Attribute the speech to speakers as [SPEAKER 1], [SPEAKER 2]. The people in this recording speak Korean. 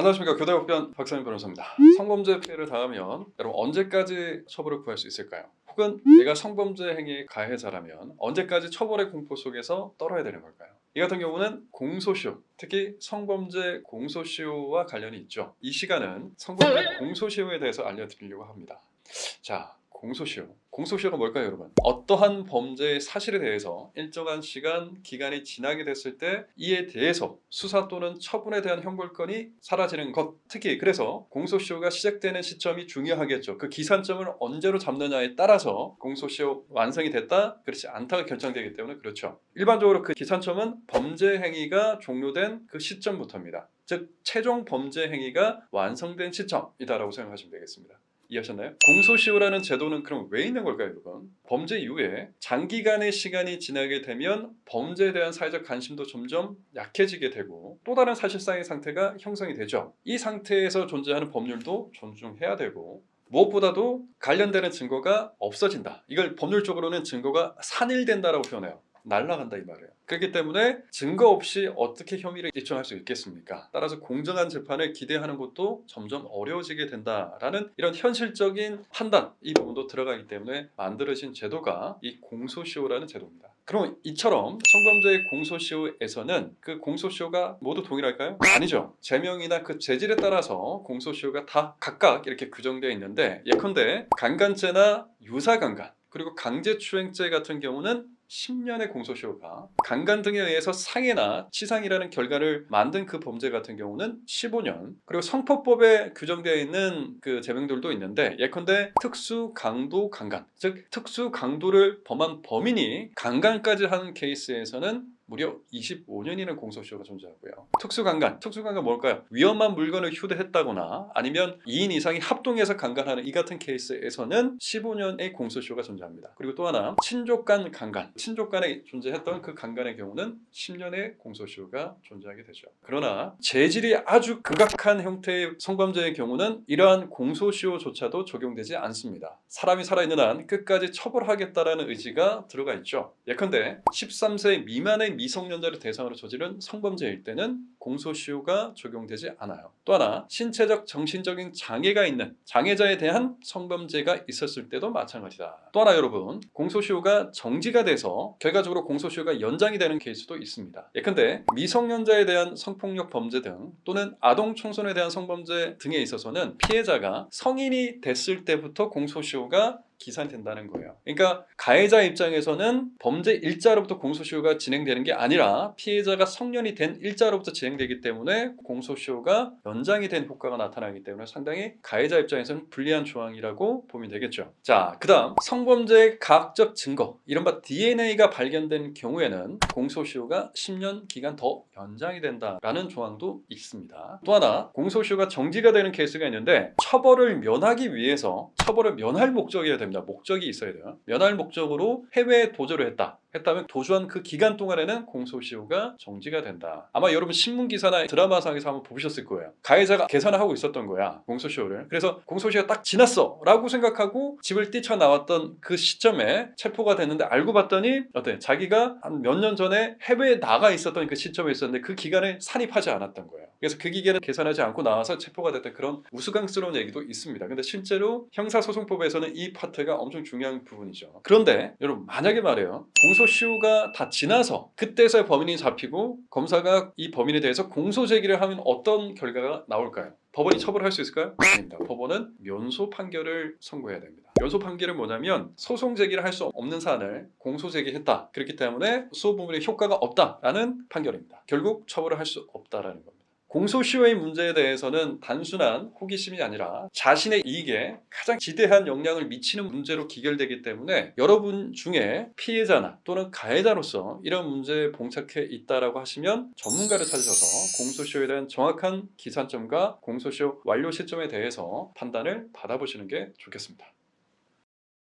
[SPEAKER 1] 안녕하십니까 교대학변 박상민 변호사입니다. 성범죄 피해를 당하면 여러분 언제까지 처벌을 구할 수 있을까요? 혹은 내가 성범죄 행위의 가해자라면 언제까지 처벌의 공포 속에서 떨어야 되는 걸까요? 이 같은 경우는 공소시효, 특히 성범죄 공소시효와 관련이 있죠. 이 시간은 성범죄 공소시효에 대해서 알려드리려고 합니다. 자, 공소시효. 공소시효가 뭘까요, 여러분? 어떠한 범죄의 사실에 대해서 일정한 시간, 기간이 지나게 됐을 때 이에 대해서 수사 또는 처분에 대한 형벌권이 사라지는 것. 특히 그래서 공소시효가 시작되는 시점이 중요하겠죠. 그 기산점을 언제로 잡느냐에 따라서 공소시효 완성이 됐다, 그렇지 않다가 결정되기 때문에 그렇죠. 일반적으로 그 기산점은 범죄 행위가 종료된 그 시점부터입니다. 즉 최종 범죄 행위가 완성된 시점이다라고 생각하시면 되겠습니다. 이해하셨나요? 공소시효라는 제도는 그럼 왜 있는 걸까요, 여러분? 범죄 이후에 장기간의 시간이 지나게 되면 범죄에 대한 사회적 관심도 점점 약해지게 되고 또 다른 사실상의 상태가 형성이 되죠. 이 상태에서 존재하는 법률도 존중해야 되고 무엇보다도 관련되는 증거가 없어진다. 이걸 법률적으로는 증거가 산일된다라고 표현해요. 날라간다 이 말이에요. 그렇기 때문에 증거 없이 어떻게 혐의를 입증할 수 있겠습니까? 따라서 공정한 재판을 기대하는 것도 점점 어려워지게 된다라는 이런 현실적인 판단 이 부분도 들어가기 때문에 만들어진 제도가 이 공소시효라는 제도입니다. 그럼 이처럼 성범죄의 공소시효에서는 그 공소시효가 모두 동일할까요? 아니죠. 제명이나 그 재질에 따라서 공소시효가 다 각각 이렇게 규정되어 있는데 예컨대 강간죄나 유사강간 그리고 강제추행죄 같은 경우는 10년의 공소시효가 강간 등에 의해서 상해나 치상이라는 결과를 만든 그 범죄 같은 경우는 15년. 그리고 성폭법에 규정되어 있는 그 제명들도 있는데 예컨대 특수 강도 강간. 즉 특수 강도를 범한 범인이 강간까지 하는 케이스에서는 무려 25년이라는 공소시효가 존재하고요. 특수강간, 특수강간 뭘까요? 위험한 물건을 휴대했다거나 아니면 2인 이상이 합동해서 강간하는 이 같은 케이스에서는 15년의 공소시효가 존재합니다. 그리고 또 하나 친족 간 강간, 친족 간에 존재했던 그 강간의 경우는 10년의 공소시효가 존재하게 되죠. 그러나 재질이 아주 극악한 형태의 성범죄의 경우는 이러한 공소시효조차도 적용되지 않습니다. 사람이 살아있는 한 끝까지 처벌하겠다라는 의지가 들어가 있죠. 예컨대 13세 미만의 미성년자를 대상으로 저지른 성범죄일 때는 공소시효가 적용되지 않아요. 또 하나 신체적 정신적인 장애가 있는 장애자에 대한 성범죄가 있었을 때도 마찬가지다. 또 하나 여러분 공소시효가 정지가 돼서 결과적으로 공소시효가 연장이 되는 케이스도 있습니다. 예컨대 미성년자에 대한 성폭력 범죄 등 또는 아동 청소년에 대한 성범죄 등에 있어서는 피해자가 성인이 됐을 때부터 공소시효가 기산된다는 거예요. 그러니까 가해자 입장에서는 범죄 일자로부터 공소시효가 진행되는 게 아니라 피해자가 성년이 된 일자로부터 진행되기 때문에 공소시효가 연장이 된 효과가 나타나기 때문에 상당히 가해자 입장에서는 불리한 조항이라고 보면 되겠죠. 자, 그다음 성범죄의 과학적 증거, 이른바 DNA가 발견된 경우에는 공소시효가 10년 기간 더 연장이 된다라는 조항도 있습니다. 또 하나 공소시효가 정지가 되는 케이스가 있는데 처벌을 면하기 위해서 처벌을 면할 목적이어야 됩니다. 목적이 있어야 돼요. 면할 목적으로 해외에 도주를 했다. 했다면 도주한 그 기간 동안에는 공소시효가 정지가 된다. 아마 여러분 신문 기사나 드라마상에서 한번 보셨을 거예요. 가해자가 계산을 하고 있었던 거야. 공소시효를. 그래서 공소시효가 딱 지났어라고 생각하고 집을 뛰쳐나왔던 그 시점에 체포가 됐는데 알고 봤더니 어때? 자기가 한 몇 년 전에 해외에 나가 있었던 그 시점에 있었는데 그 기간에 산입하지 않았던 거예요. 그래서 그 기간을 계산하지 않고 나와서 체포가 됐던 그런 우스꽝스러운 얘기도 있습니다. 근데 실제로 형사소송법에서는 이 파트가 엄청 중요한 부분이죠. 그런데 여러분 만약에 말해요. 공소시효가 다 지나서 그때서야 범인이 잡히고 검사가 이 범인에 대해서 공소 제기를 하면 어떤 결과가 나올까요? 법원이 처벌할 수 있을까요? 아닙니다. 법원은 면소 판결을 선고해야 됩니다. 면소 판결은 뭐냐면 소송 제기를 할 수 없는 사안을 공소 제기했다. 그렇기 때문에 수호 부분에 효과가 없다라는 판결입니다. 결국 처벌을 할 수 없다라는 겁니다. 공소시효의 문제에 대해서는 단순한 호기심이 아니라 자신의 이익에 가장 지대한 영향을 미치는 문제로 기결되기 때문에 여러분 중에 피해자나 또는 가해자로서 이런 문제에 봉착해 있다라고 하시면 전문가를 찾으셔서 공소시효에 대한 정확한 기산점과 공소시효 완료 시점에 대해서 판단을 받아보시는 게 좋겠습니다.